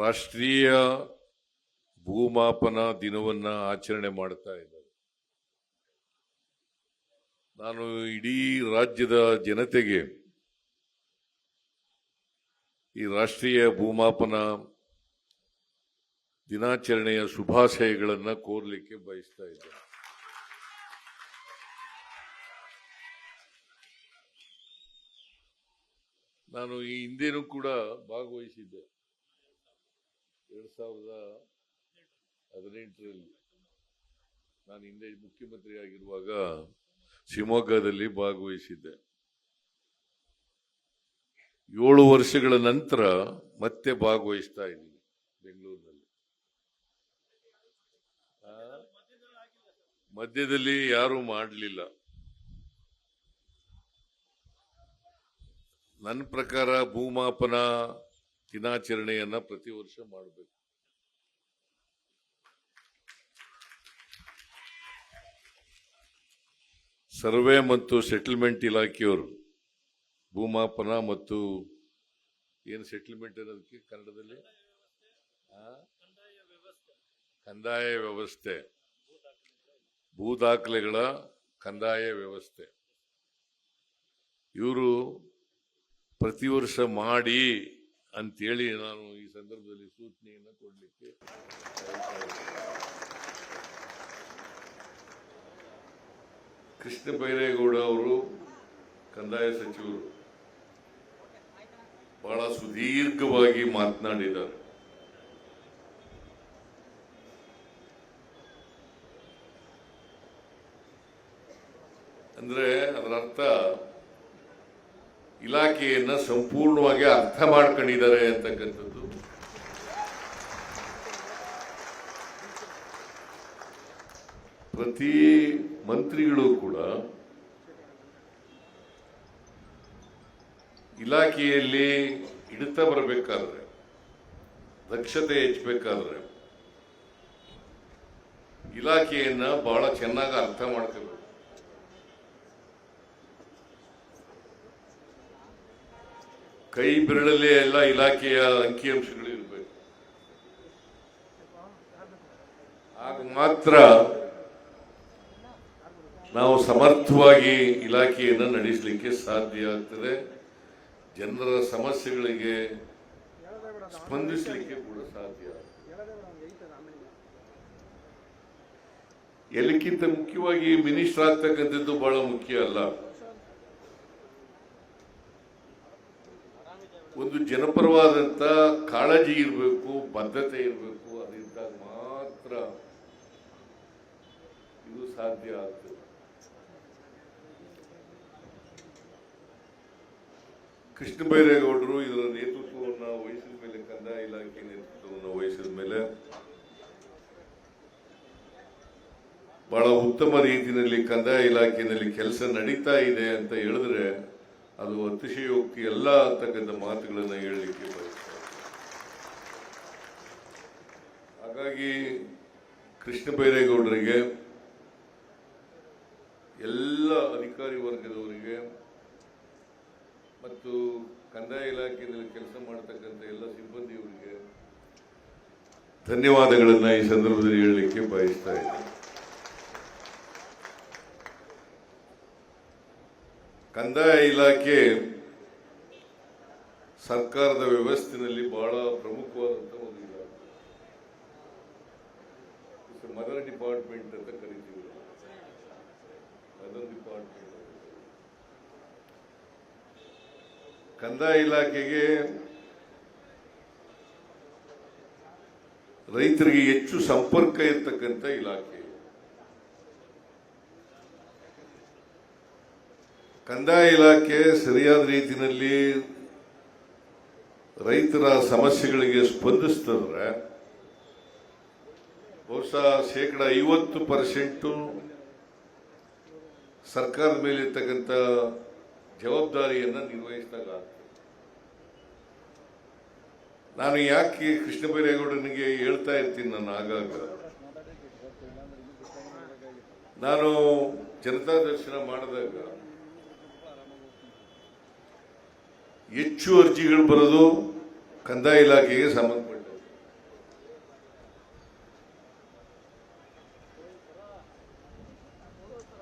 ರಾಷ್ಟ್ರೀಯ ಭೂಮಾಪನ ದಿನವನ್ನ ಆಚರಣೆ ಮಾಡ್ತಾ ಇದ್ದಾರೆ. ನಾನು ಇಡೀ ರಾಜ್ಯದ ಜನತೆಗೆ ಈ ರಾಷ್ಟ್ರೀಯ ಭೂಮಾಪನ ದಿನಾಚರಣೆಯ ಶುಭಾಶಯಗಳನ್ನ ಕೋರ್ಲಿಕ್ಕೆ ಬಯಸ್ತಾ ಇದ್ದೇನೆ. ನಾನು ಈ ಹಿಂದೆನೂ ಕೂಡ ಭಾಗವಹಿಸಿದ್ದೆ. ಎರಡ್ ಸಾವಿರದ ಹದಿನೆಂಟರಲ್ಲಿ ನಾನು ಹಿಂದೆ ಮುಖ್ಯಮಂತ್ರಿ ಆಗಿರುವಾಗ ಶಿವಮೊಗ್ಗದಲ್ಲಿ ಭಾಗವಹಿಸಿದ್ದೆ. ಏಳು ವರ್ಷಗಳ ನಂತರ ಮತ್ತೆ ಭಾಗವಹಿಸ್ತಾ ಇದ್ದೀನಿ ಬೆಂಗಳೂರಿನಲ್ಲಿ. ಮಧ್ಯದಲ್ಲಿ ಯಾರು ಮಾಡಲಿಲ್ಲ. ನನ್ನ ಪ್ರಕಾರ ಭೂಮಾಪನ ದಿನಾಚರಣೆಯನ್ನ ಪ್ರತಿ ವರ್ಷ ಮಾಡಬೇಕು. ಸರ್ವೆ ಮತ್ತು ಸೆಟಲ್ಮೆಂಟ್ ಇಲಾಖೆಯವರು ಭೂಮಾಪನ ಮತ್ತು ಏನು ಸೆಟಲ್ಮೆಂಟ್ ಅನ್ನೋದಕ್ಕೆ ಕನ್ನಡದಲ್ಲಿ? ಕಂದಾಯ ವ್ಯವಸ್ಥೆ. ಭೂ ದಾಖಲೆಗಳ ಕಂದಾಯ ವ್ಯವಸ್ಥೆ. ಇವರು ಪ್ರತಿ ವರ್ಷ ಮಾಡಿ ಅಂತೇಳಿ ನಾನು ಈ ಸಂದರ್ಭದಲ್ಲಿ ಸೂಚನೆಯನ್ನು ಕೊಡಲಿಕ್ಕೆ ಕೃಷ್ಣ ಬೈರೇಗೌಡ ಅವರು ಕಂದಾಯ ಸಚಿವರು ಬಹಳ ಸುದೀರ್ಘವಾಗಿ ಮಾತನಾಡಿದ್ದಾರೆ. ಅಂದ್ರೆ ಅದರ ಅರ್ಥ ಇಲಾಖೆಯನ್ನ ಸಂಪೂರ್ಣವಾಗಿ ಅರ್ಥ ಮಾಡ್ಕೊಂಡಿದ್ದಾರೆ ಅಂತಕ್ಕಂಥದ್ದು. ಪ್ರತಿ ಮಂತ್ರಿಗಳು ಕೂಡ ಇಲಾಖೆಯಲ್ಲಿ ಹಿಡಿತ ಬರಬೇಕಾದ್ರೆ, ದಕ್ಷತೆ ಹೆಚ್ಚಬೇಕಾದ್ರೆ, ಇಲಾಖೆಯನ್ನು ಬಹಳ ಚೆನ್ನಾಗಿ ಅರ್ಥ ಮಾಡ್ಕೋಬೇಕು. ಕೈ ಬೆರಳಲ್ಲೇ ಎಲ್ಲ ಇಲಾಖೆಯ ಅಂಕಿಅಂಶಗಳು ಇರಬೇಕು. ಆಗ ಮಾತ್ರ ನಾವು ಸಮರ್ಥವಾಗಿ ಇಲಾಖೆಯನ್ನು ನಡೆಸಲಿಕ್ಕೆ ಸಾಧ್ಯ ಆಗ್ತದೆ. ಜನರ ಸಮಸ್ಯೆಗಳಿಗೆ ಸ್ಪಂದಿಸಲಿಕ್ಕೆ ಕೂಡ ಸಾಧ್ಯ. ಎಲ್ಲಕ್ಕಿಂತ ಮುಖ್ಯವಾಗಿ ಮಿನಿಸ್ಟರ್ ಆಗ್ತಕ್ಕಂಥದ್ದು ಬಹಳ ಮುಖ್ಯ ಅಲ್ಲ. ಒಂದು ಜನಪರವಾದಂಥ ಕಾಳಜಿ ಇರಬೇಕು ಬದ್ಧತೆ ಇರಬೇಕು ಅದಿದ್ದಾಗ ಮಾತ್ರ ಇದು ಸಾಧ್ಯ ಆಗ್ತದೆ. ಕೃಷ್ಣ ಬೈರೇಗೌಡರು ಇದರ ನೇತೃತ್ವವನ್ನು ವಹಿಸಿದ ಮೇಲೆ ಕಂದಾಯ ಇಲಾಖೆ ನೇತೃತ್ವವನ್ನು ವಹಿಸಿದ ಮೇಲೆ ಬಹಳ ಉತ್ತಮ ರೀತಿಯಲ್ಲಿ ಕಂದಾಯ ಇಲಾಖೆಯಲ್ಲಿ ಕೆಲಸ ನಡೀತಾ ಇದೆ ಅಂತ ಹೇಳಿದ್ರೆ ಅದು ಅತಿಶಯೋಕ್ತಿ ಅಲ್ಲ ಅಂತಕ್ಕಂಥ ಮಾತುಗಳನ್ನು ಹೇಳಲಿಕ್ಕೆ ಬಯಸ್ತಾರೆ. ಹಾಗಾಗಿ ಕೃಷ್ಣ ಬೈರೇಗೌಡರಿಗೆ, ಎಲ್ಲ ಅಧಿಕಾರಿ ವರ್ಗದವರಿಗೆ ಮತ್ತು ಕಂದಾಯ ಇಲಾಖೆಯಲ್ಲಿ ಕೆಲಸ ಮಾಡತಕ್ಕಂಥ ಎಲ್ಲ ಸಿಬ್ಬಂದಿಯವರಿಗೆ ಧನ್ಯವಾದಗಳನ್ನು ಈ ಸಂದರ್ಭದಲ್ಲಿ ಹೇಳಲಿಕ್ಕೆ ಬಯಸ್ತಾ ಇದ್ದೀನಿ. ಕಂದಾಯ ಇಲಾಖೆ ಸರ್ಕಾರದ ವ್ಯವಸ್ಥೆಯಲ್ಲಿ ಬಹಳ ಪ್ರಮುಖವಾದಂತ ಒಂದು ಇಲಾಖೆ. ಮದರ್ ಡಿಪಾರ್ಟ್ಮೆಂಟ್ ಅಂತ ಕರಿತೀವಿ. ಮದರ್ ಡಿಪಾರ್ಟ್ಮೆಂಟ್ ಕಂದಾಯ ಇಲಾಖೆಗೆ ರೈತರಿಗೆ ಹೆಚ್ಚು ಸಂಪರ್ಕ ಇರತಕ್ಕಂಥ ಇಲಾಖೆ. ಕಂದಾಯ ಇಲಾಖೆ ಸರಿಯಾದ ರೀತಿಯಲ್ಲಿ ರೈತರ ಸಮಸ್ಯೆಗಳಿಗೆ ಸ್ಪಂದಿಸ್ತಂದ್ರೆ ಬಹುಶಃ ಶೇಕಡ ಐವತ್ತು ಪರ್ಸೆಂಟು ಸರ್ಕಾರದ ಮೇಲೆ ಇರ್ತಕ್ಕಂಥ ಜವಾಬ್ದಾರಿಯನ್ನು ನಿರ್ವಹಿಸಿದಾಗ ನಾನು ಯಾಕೆ ಕೃಷ್ಣ ಬೈರೇಗೌಡನಿಗೆ ಹೇಳ್ತಾ ಇರ್ತೀನಿ ನಾನು ಆಗಾಗ. ನಾನು ಜನತಾ ದರ್ಶನ ಮಾಡಿದಾಗ ಹೆಚ್ಚು ಅರ್ಜಿಗಳು ಬರೋದು ಕಂದಾಯ ಇಲಾಖೆಗೆ ಸಂಬಂಧಪಟ್ಟ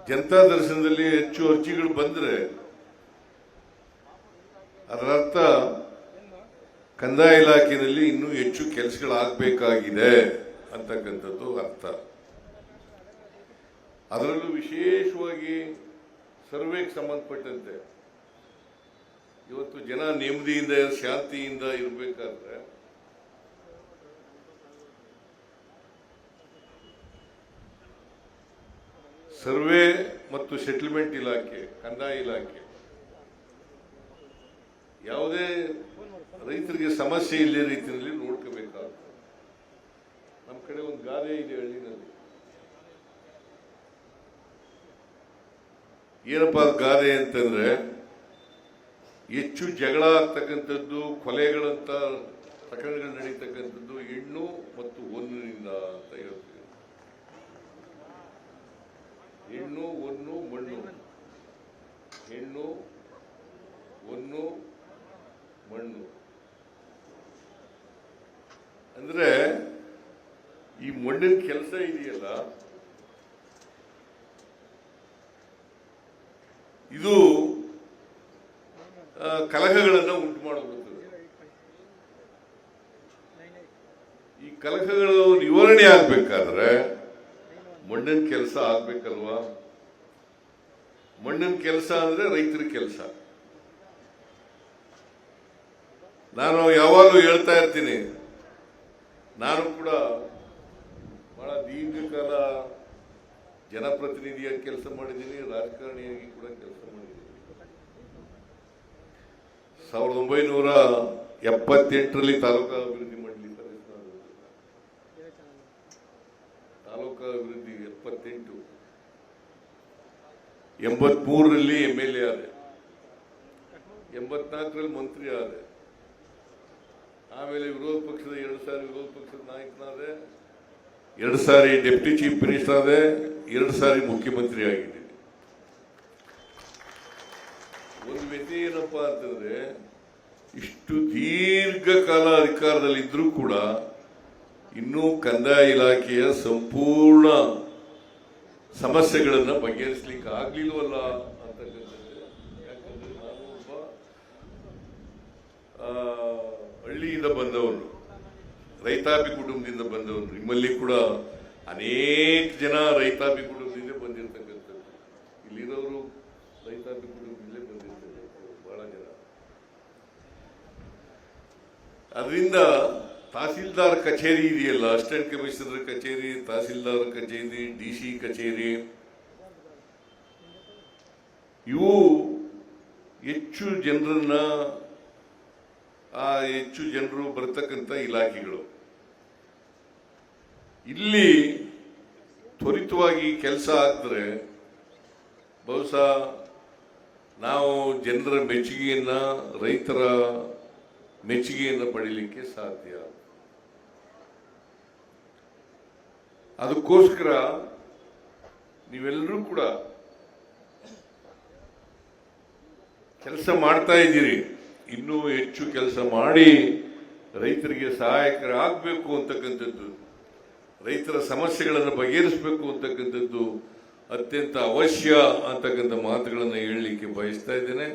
ಜನತಾ ದರ್ಶನದಲ್ಲಿ ಹೆಚ್ಚು ಅರ್ಜಿಗಳು ಬಂದರೆ ಅದರರ್ಥ ಕಂದಾಯ ಇಲಾಖೆಯಲ್ಲಿ ಇನ್ನೂ ಹೆಚ್ಚು ಕೆಲಸಗಳಾಗಬೇಕಾಗಿದೆ ಅಂತಕ್ಕಂಥದ್ದು ಅರ್ಥ. ಅದರಲ್ಲೂ ವಿಶೇಷವಾಗಿ ಸರ್ವೆಗೆ ಸಂಬಂಧಪಟ್ಟಂತೆ ಇವತ್ತು ಜನ ನೆಮ್ಮದಿಯಿಂದ, ಶಾಂತಿಯಿಂದ ಇರಬೇಕಾದ್ರೆ ಸರ್ವೆ ಮತ್ತು ಸೆಟಲ್ಮೆಂಟ್ ಇಲಾಖೆ, ಕಂದಾಯ ಇಲಾಖೆ, ಯಾವುದೇ ರೈತರಿಗೆ ಸಮಸ್ಯೆ ಇಲ್ಲದ ರೀತಿಯಲ್ಲಿ ನೋಡ್ಕೋಬೇಕಾಗುತ್ತೆ. ನಮ್ಮ ಕಡೆ ಒಂದು ಗಾದೆ ಇದೆ ಹಳ್ಳಿನಲ್ಲಿ. ಏನಪ್ಪಾ ಗಾದೆ ಅಂತಂದ್ರೆ ಹೆಚ್ಚು ಜಗಳ ಆಗ್ತಕ್ಕಂಥದ್ದು, ಕೊಲೆಗಳಂತ ಪ್ರಕರಣಗಳು ನಡೀತಕ್ಕಂಥದ್ದು ಹೆಣ್ಣು ಮತ್ತು ಹೊನ್ನಿನಿಂದ ಅಂತ ಹೇಳ್ತೀವಿ. ಹೆಣ್ಣು ಹೊನ್ನು ಮಣ್ಣು. ಹೆಣ್ಣು ಹೊನ್ನು ಮಣ್ಣು. ಅಂದ್ರೆ ಈ ಮಣ್ಣಿನ ಕೆಲಸ ಇದೆಯಲ್ಲ ಇದು ಆ, ಕಲಹಗಳನ್ನ ಉಂಟು ಮಾಡುವಂಥದ್ದು. ಈ ಕಲಹಗಳು ನಿವಾರಣೆ ಆಗ್ಬೇಕಾದ್ರೆ ಮಣ್ಣಿನ ಕೆಲಸ ಆಗ್ಬೇಕಲ್ವಾ? ಮಣ್ಣಿನ ಕೆಲಸ ಅಂದ್ರೆ ರೈತರ ಕೆಲಸ. ನಾನು ಯಾವಾಗಲೂ ಹೇಳ್ತಾ ಇರ್ತೀನಿ, ನಾನು ಕೂಡ ಬಹಳ ದೀರ್ಘಕಾಲ ಜನಪ್ರತಿನಿಧಿಯಾಗಿ ಕೆಲಸ ಮಾಡಿದ್ದೀನಿ, ರಾಜಕಾರಣಿಯಾಗಿ ಕೂಡ ಕೆಲಸ ಮಾಡಿದ್ದೀನಿ ಸಾವಿರದ ಒಂಬೈನೂರ ಎಪ್ಪತ್ತೆಂಟರಲ್ಲಿ ತಾಲೂಕಾ ಅಭಿವೃದ್ಧಿ ಮಂಡಳಿ ತಾಲೂಕಾ ಅಭಿವೃದ್ಧಿ ಎಪ್ಪತ್ತೆಂಟು. ಎಂಬತ್ಮೂರರಲ್ಲಿ ಎಂ ಎಲ್ ಎ ಆದೆ. ಎಂಬತ್ನಾಲ್ಕರಲ್ಲಿ ಮಂತ್ರಿ ಆದೆ. ಆಮೇಲೆ ವಿರೋಧ ಪಕ್ಷದ ಎರಡು ಸಾರಿ ವಿರೋಧ ಪಕ್ಷದ ನಾಯಕನಾದೆ. ಎರಡು ಸಾರಿ ಡೆಪ್ಟಿ ಚೀಫ್ ಮಿನಿಸ್ಟರ್ ಆದೆ. ಎರಡು ಸಾರಿ ಮುಖ್ಯಮಂತ್ರಿ ಆಗಿದ್ದೀನಿ ಒಂದು ವ್ಯತಿ ಏನಪ್ಪಾ ಅಂತಂದ್ರೆ ಇಷ್ಟು ದೀರ್ಘಕಾಲ ಇದ್ರೂ ಕೂಡ ಇನ್ನೂ ಕಂದಾಯ ಇಲಾಖೆಯ ಸಂಪೂರ್ಣ ಸಮಸ್ಯೆಗಳನ್ನ ಬಗೆಹರಿಸಲಿಕ್ಕೆ ಆಗ್ಲಿಲ್ವಲ್ಲ ಹಳ್ಳಿಯಿಂದ ಬಂದವರು ರೈತಾಪಿ ಕುಟುಂಬದಿಂದ ಬಂದವರು ನಿಮ್ಮಲ್ಲಿ ಕೂಡ ಅನೇಕ ಜನ ರೈತಾಪಿ ಕುಟುಂಬದಿಂದ ಬಂದಿರತಕ್ಕಂಥದ್ದು. ಇಲ್ಲಿರೋರು ರೈತಾಪಿ ಕುಟುಂಬದಿಂದಲೇ ಬಂದಿರ್ತಕ್ಕಂಥದ್ದು ಬಹಳ ಜನ ಅದರಿಂದ ತಹಸೀಲ್ದಾರ್ ಕಚೇರಿ ಇದೆಯಲ್ಲ, ಅಸಿಸ್ಟೆಂಟ್ ಕಮಿಷನರ್ ಕಚೇರಿ, ತಹಸೀಲ್ದಾರ್ ಕಚೇರಿ, ಡಿ ಸಿ ಕಚೇರಿ. ಇವು ಹೆಚ್ಚು ಜನರನ್ನ, ಆ ಹೆಚ್ಚು ಜನರು ಬರ್ತಕ್ಕಂಥ ಇಲಾಖೆಗಳು. ಇಲ್ಲಿ ತ್ವರಿತವಾಗಿ ಕೆಲಸ ಆದರೆ ಬಹುಶಃ ನಾವು ಜನರ ಮೆಚ್ಚುಗೆಯನ್ನು ರೈತರ ಮೆಚ್ಚುಗೆಯನ್ನು ಪಡೀಲಿಕ್ಕೆ ಸಾಧ್ಯ. ಅದಕ್ಕೋಸ್ಕರ ನೀವೆಲ್ಲರೂ ಕೂಡ ಕೆಲಸ ಮಾಡ್ತಾ ಇದ್ದೀರಿ. ಇನ್ನೂ ಹೆಚ್ಚು ಕೆಲಸ ಮಾಡಿ ರೈತರಿಗೆ ಸಹಾಯಕರಾಗಬೇಕು ಅಂತಕ್ಕಂಥದ್ದು, ರೈತರ ಸಮಸ್ಯೆಗಳನ್ನು ಬಗೆಹರಿಸಬೇಕು ಅಂತಕ್ಕಂಥದ್ದು ಅತ್ಯಂತ ಅವಶ್ಯ ಅಂತಕ್ಕಂಥ ಮಾತುಗಳನ್ನು ಹೇಳಲಿಕ್ಕೆ ಬಯಸ್ತಾ ಇದ್ದೇನೆ.